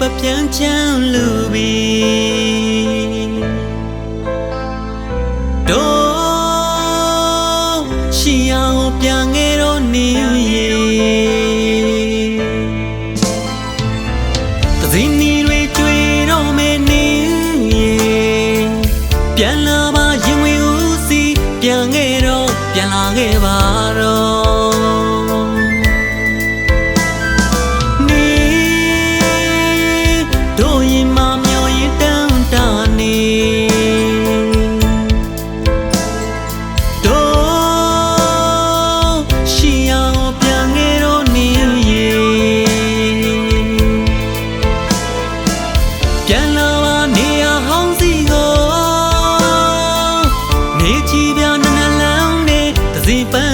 ပြန်ချမ်းလူပြီတို့ရှိအောင်ပြန်ငယ်တော့နေရေသစင်းနီတွေကျွေတော့မယ်နေရေပြန်လာပါရင်ဝင်ဦးစီပြန်ခဲ့တော့ပြန်လာခဲ့ပါတော့ ပြန်လာပါနေရဟောင်းစီကိုနေချီပြနနလန်းနဲ့တစီပန်းတို့ကြိုဆောင်နေတယ်